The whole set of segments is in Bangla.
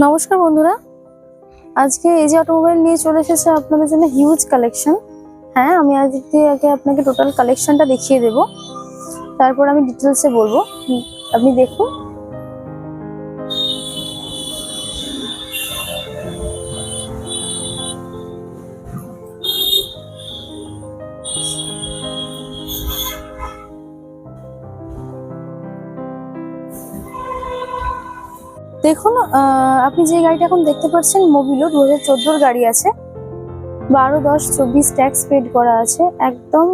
নমস্কার বন্ধুরা। আজকে এই যে অটোমোবাইল নিয়ে চলে এসেছে আপনাদের জন্য হিউজ কালেকশন হ্যাঁ আমি আজকে আগে আপনাকে টোটাল কালেকশনটা দেখিয়ে দেব। তারপর আমি ডিটেলসে বলব। আপনি দেখুন। দেখুন আপনি যে গাড়িটা এখন দেখতে পাচ্ছেন মোবিলো দু হাজার গাড়ি আছে। বারো, দশ, চব্বিশ ট্যাক্স পেড করা আছে। একদম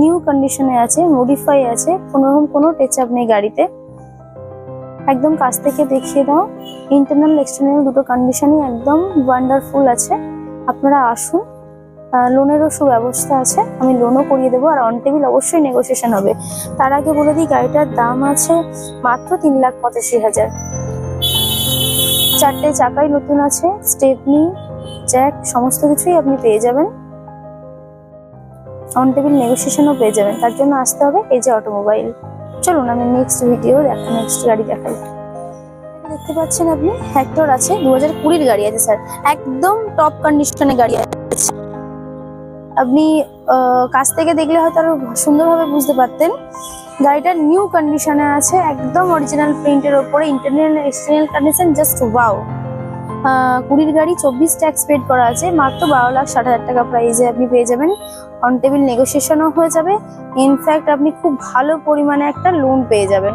নিউ কন্ডিশনে আছে মডিফাই আছে। কোনোরকম কোনো টেচ আপ নেই গাড়িতে। একদম কাছ থেকে দেখিয়ে দাও। ইন্টারনাল এক্সটার্নাল দুটো কন্ডিশনই একদম ওয়ান্ডারফুল আছে। আপনারা আসুন। লোনেরও সুব্যবস্থা আছে। আমি লোনও করিয়ে দেবো আর অন টেবিল অবশ্যই নেগোসিয়েশন হবে। তার আগে বলে দিই, গাড়িটার দাম আছে মাত্র তিন লাখ পঁচাশি হাজার। চারটে চাকাই নতুন আছে, স্টেপনি, জ্যাক, সমস্ত কিছুই আপনি পেয়ে যাবেন। অন টেবিল নেগোসিয়েশনও পেয়ে যাবেন। তার জন্য আসতে হবে এই যে অটোমোবাইল চলুন, আমি নেক্সট ভিডিও দেখা নেক্সট গাড়ি দেখাই। দেখতে পাচ্ছেন আপনি? হ্যাক্টর আছে দু হাজার কুড়ির গাড়ি আছে স্যার একদম টপ কন্ডিশনে গাড়ি আছে। আপনি কাছ থেকে দেখলে হয়তো আরও সুন্দরভাবে বুঝতে পারতেন। গাড়িটা নিউ কন্ডিশনে আছে, একদম অরিজিনাল প্রিন্টের ওপরে internal external condition just wow কুড়ির গাড়ি চব্বিশ ট্যাক্স পেড করা আছে, মাত্র বারো লাখ ষাট হাজার টাকা প্রাইজে আপনি পেয়ে যাবেন। অন টেবিল নেগোসিয়েশনও হয়ে যাবে। ইনফ্যাক্ট আপনি খুব ভালো পরিমাণে একটা লোন পেয়ে যাবেন।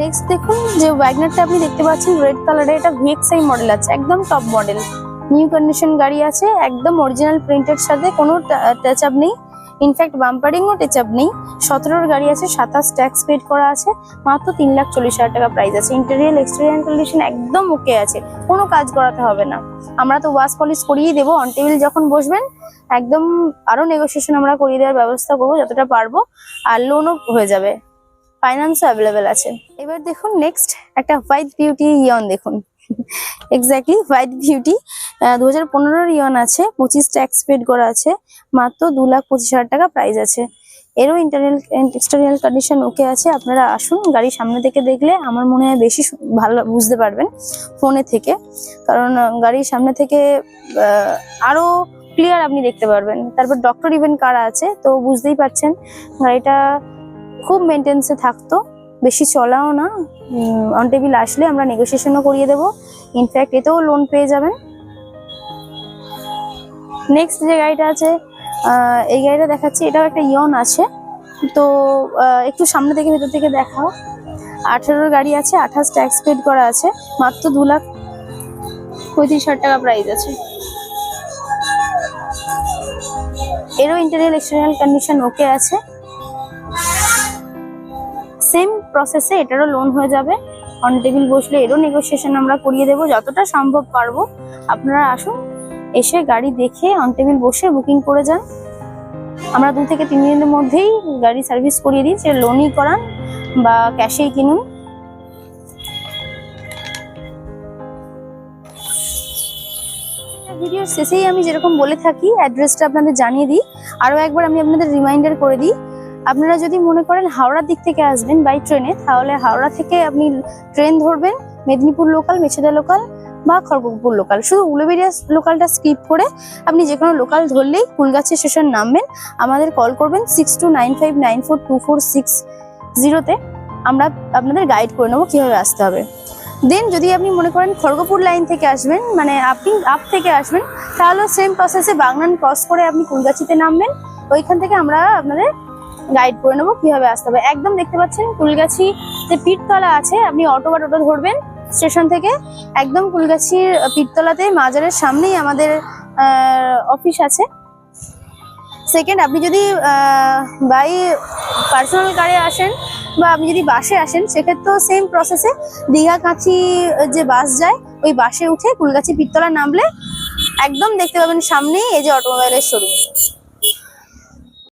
নেক্সট দেখুন, যে ওয়াগনারটা আপনি দেখতে পাচ্ছেন রেড কালারের এটা ভিএক্সআই মডেল আছে, একদম টপ মডেল নিউ কন্ডিশন গাড়ি আছে, একদম অরিজিনাল প্রিন্টের সাথে, কোনো টাচ আপ নেই। ইনফ্যাক্ট বাম্পারিংও টাচ আপ নেই। সতেরোর গাড়ি আছে, সাতাশ ট্যাক্স পেড করা আছে, মাত্র তিন লাখ চল্লিশ হাজার টাকা প্রাইস আছে। ইন্টেরিয়াল এক্সটেরিয়াল কন্ডিশন একদম ওকে আছে, কোনো কাজ করাতে হবে না। আমরা তো ওয়াশ পলিশ করিয়ে দেবো অন টেবিল যখন বসবেন, একদম আরও নেগোসিয়েশন আমরা করিয়ে দেওয়ার ব্যবস্থা করব, যতটা পারব, আর লোনও হয়ে যাবে। ফাইন্যান্সও অ্যাভেলেবেল আছে। এবার দেখুন নেক্সট একটা হোয়াইট বিউটি ইয়ন দেখুন। এক্স্যাক্টলি হোয়াইট বিউটি দু হাজার পনেরোর ইয়ন আছে পঁচিশ ট্যাক্স পেড করা আছে মাত্র দু লাখ পঁচিশ হাজার টাকা প্রাইস আছে। এরও ইন্টারনাল এক্সটার্নাল কন্ডিশন ওকে আছে আপনারা আসুন গাড়ির সামনে থেকে দেখলে আমার মনে হয় বেশি ভালো বুঝতে পারবেন ফোনে থেকে। কারণ গাড়ির সামনে থেকে আহ, আরও ক্লিয়ার আপনি দেখতে পারবেন। তারপর ডক্টর ইভেন কারা আছে তো বুঝতেই পারছেন গাড়িটা খুব মেনটেন্সে থাকতো বেশি চলাও না। অন টেবিল আসলে আমরা নেগোসিয়েশনও করিয়ে দেবো। ইনফ্যাক্ট এতেও লোন পেয়ে যাবেন। নেক্সট যে গাড়িটা আছে এই গাড়িটা দেখাচ্ছি, এটাও একটা ইয়ন আছে। তো একটু সামনে থেকে ভেতর থেকে দেখাও। আঠেরোর গাড়ি আছে, আঠাশ ট্যাক্স পেড করা আছে, মাত্র দু লাখ পঁয়ত্রিশ হাজার টাকা প্রাইস আছে। এরও ইন্টারিয়াল এক্সটার্নাল কন্ডিশন ওকে আছে। সেম প্রসেসে এটারও লোন হয়ে যাবে। অন টেবিল বসলে এরও নেগোসিয়েশন আমরা করিয়ে দেবো, যতটা সম্ভব পারব। আপনারা আসুন এসে গাড়ি দেখে অন টেবিল বসে বুকিং করে যান। আমরা দু থেকে তিন দিনের মধ্যেই গাড়ি সার্ভিস করিয়ে দিই সে লোনই করান বা ক্যাশেই কিনুন। ভিডিওর শেষেই আমি যেরকম বলে থাকি অ্যাড্রেসটা আপনাদের জানিয়ে দিই। আরও একবার আমি আপনাদের রিমাইন্ডার করে দিই, আপনারা যদি মনে করেন হাওড়ার দিক থেকে আসবেন বাই ট্রেনে তাহলে হাওড়া থেকে আপনি ট্রেন ধরবেন, মেদিনীপুর লোকাল মেছেদা লোকাল বা খড়গপুর লোকাল শুধু উলুবেড়িয়া লোকালটা স্কিপ করে আপনি যে কোনো লোকাল ধরলেই ফুলগাছি স্টেশন নামবেন। আমাদের কল করবেন six two nine five nine four two four six জিরোতে আমরা আপনাদের গাইড করে নেব কীভাবে আসতে হবে। দেন যদি আপনি মনে করেন খড়গপুর লাইন থেকে আসবেন মানে আপনি আপ থেকে আসবেন তাহলে সেম প্রসেসে বাগনান ক্রস করে আপনি কুলগাছিতে নামবেন। ওইখান থেকে আমরা আপনাদের গাইড করে নেব কীভাবে আসতে হবে। একদম দেখতে পাচ্ছেন কুলগাছি যে পীরতলা আছে, আপনি অটো বা টোটো ধরবেন। স্টেশন থেকে একদম ফুলগাছির পীরতলাতে মাজারের সামনেই আমাদের অফিস আছে। সেকেন্ড আপনি যদি বাই পার্সোনাল কারে আসেন বা আপনি যদি বাসে আসেন, সেক্ষেত্রেও সেম প্রসেসে দীঘা কাঁচি যে বাস যায়, ওই বাসে উঠে ফুলগাছি পীরতলা নামলে একদম দেখতে পাবেন সামনেই এই যে অটোমোবাইলের শোরুম